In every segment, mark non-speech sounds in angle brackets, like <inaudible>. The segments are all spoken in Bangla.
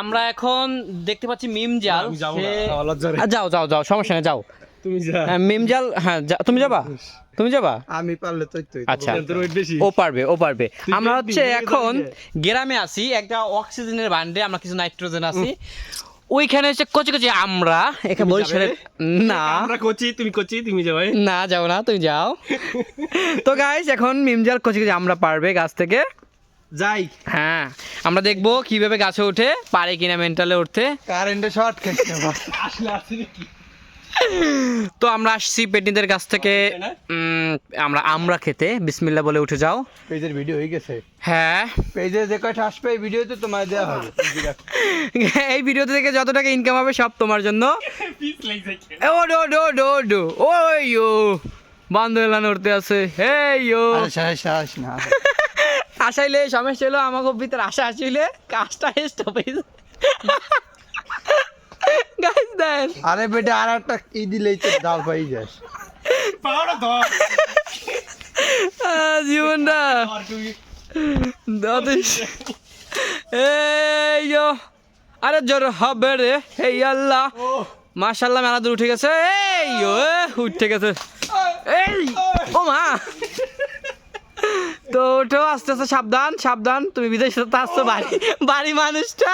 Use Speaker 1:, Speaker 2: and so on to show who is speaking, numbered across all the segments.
Speaker 1: আমরা এখন দেখতে পাচ্ছি মিম জাল। যাও যাও যাও সমস্যা নেই যাও।
Speaker 2: তুমি
Speaker 1: হ্যাঁ, মিম জাল হ্যাঁ তুমি যাবা? তুমি যাবা?
Speaker 3: আমি পারলে তো
Speaker 1: আচ্ছা। ও পারবে ও পারবে। আমরা হচ্ছে এখন গ্রামে আছি একটা অক্সিজেনের বান্ডে আমরা কিছু নাইট্রোজেন আছি। ওইখানে হচ্ছে কচি কচি আমরা। এখানে বরিশালের না।
Speaker 2: আমরা কোচি তুমি কোচি তুমি যাও
Speaker 1: না যাও না তুমি যাও। <laughs> তো গাইস এখন মিমজাল কচি কচি আমরা পারবে গাছ থেকে।
Speaker 3: যাই।
Speaker 1: হ্যাঁ আমরা দেখব কীভাবে গাছে ওঠে পারে কিনা মেন্টালে উঠতে।
Speaker 3: কারেন্টে শর্ট খেতে
Speaker 2: আসলে আছে নাকি?
Speaker 1: তো আমরা আসছি পেটনিদের কাছ থেকে আমরা আমরা খেতে। বিসমিল্লা বলে উঠে যাও।
Speaker 3: পেজের ভিডিও হয়ে গেছে।
Speaker 1: হ্যাঁ।
Speaker 3: পেজে যে কয়টা আসবে এই ভিডিওতে তোমার দেওয়া হবে। <laughs>
Speaker 1: এই ভিডিও থেকে যত টাকা ইনকাম হবে সব তোমার জন্য।
Speaker 2: পিস লাগছে
Speaker 1: এ, ও ডো ডো ডো ডো ওই ইয়ো বান্ধবেলা নড়তে আছে। হে ইয়ো
Speaker 3: আরে শ্বাস শ্বাস না।
Speaker 1: আসাইলে সমস্যা হলো আমাকে ভিতরে আশা আসিলে কাজটা স্টপ হয়ে গাইস দেন।
Speaker 3: আরে বেটা আর একটা ই দিলেই তো ডাল পাই যাস
Speaker 2: পাওড়া ধর।
Speaker 1: জীবনটা। দাদিস। এই আরে জোর হবে রে। হে আল্লাহ।
Speaker 2: ও
Speaker 1: মাশাল্লাহ মেলা দূর উঠে গেছে। এই এ, উঠে গেছে। এই ও মা। তো ওঠো আস্তে আস্তে সাবধান সাবধান। তুমি বিদেশে তো আসছো বাড়ি বাড়ি মানুষটা।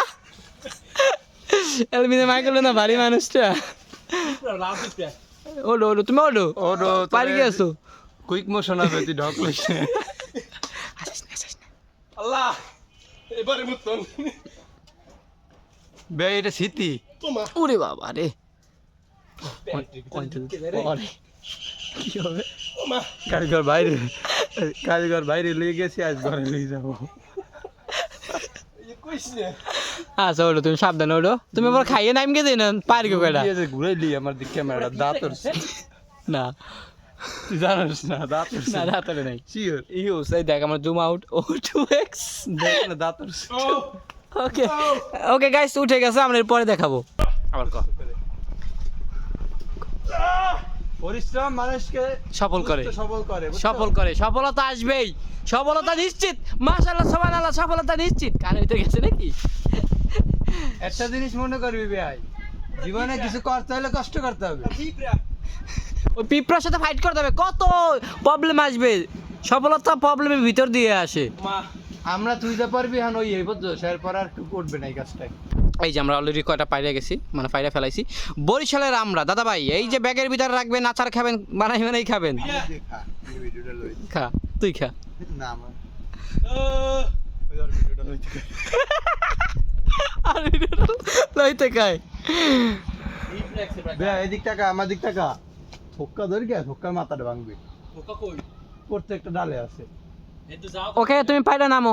Speaker 1: এলমিনে মাইকেল না বাড়ি মানুষটা। ওডো ওডো তুমি ওডো
Speaker 3: ওডো,
Speaker 1: পারি গেছো
Speaker 3: কুইক মোশন হবে তুই ঢকলিস
Speaker 2: আল্লাহ এবারে মতন।
Speaker 3: বে এটা স্মৃতি।
Speaker 2: তোমা
Speaker 1: ওরে বাবা রে। কি হবে?
Speaker 3: কারিগর বাইরে কারিগর বাইরে লিয়ে গেছি আজ ঘরে লিয়ে যাব।
Speaker 1: আচ্ছা ওডো তুমি সাবধান ওডো তুমি আবার খাইয়ে নাইম গেছে না পারি গো কয়টা
Speaker 3: ঘুরে লি আমার দিক ক্যামেরা দাঁত।
Speaker 1: না।
Speaker 3: তুই না দাঁত
Speaker 1: না রাতারে নাই।
Speaker 3: Sure,
Speaker 1: ইউ সেই দেখ আমার জুম আউট ও টু এক্স
Speaker 3: দেখ না দাঁত
Speaker 1: ওকে ওকে গাইস উঠে গেছে আমরা পরে দেখাবো। আবার ক?
Speaker 3: পরিশ্রম মানুষকে
Speaker 1: সফল করে।
Speaker 3: সবল করে
Speaker 1: সফল করে। সফলতা আসবেই। সফলতা নিশ্চিত। মাশাআল্লাহ সুবহানাল্লাহ সফলতা নিশ্চিত। কানে ভিতরে গেছে নাকি?
Speaker 3: একটা জিনিস মনে করবি ভাই জীবনে কিছু করতে হলে কষ্ট করতে হবে।
Speaker 1: ওই পিঁপড়ার সাথে ফাইট করতে হবে। কত প্রবলেম আসবে? সফলতা প্রবলেমের ভিতর দিয়ে আসে।
Speaker 3: আমরা তুই যা পারবি হ্যাঁ ওই এই বুঝছ পর আর করবে না এই কাজটা
Speaker 1: এই যে আমরা অলরেডি কয়টা পাইরে গেছি মানে পাইরে ফেলাইছি। বরিশালের আমরা দাদা ভাই এই যে ব্যাগের ভিতরে রাখবেন আচার খাবেন বানাই বানাই খাবেন? খা তুই খা।
Speaker 3: না আমার <laughs>
Speaker 2: ও
Speaker 3: ভিডিওটা লইতে
Speaker 1: আর লইতে খায়
Speaker 3: বে এদিক টাকা আমার দিক টাকা ফোক্কা ধরি কে? ফোক্কা মাথাটা ভাঙবি। প্রত্যেকটা ডালে আছে।
Speaker 2: এই তো যাও।
Speaker 1: ওকে তুমি পাইরা নামো।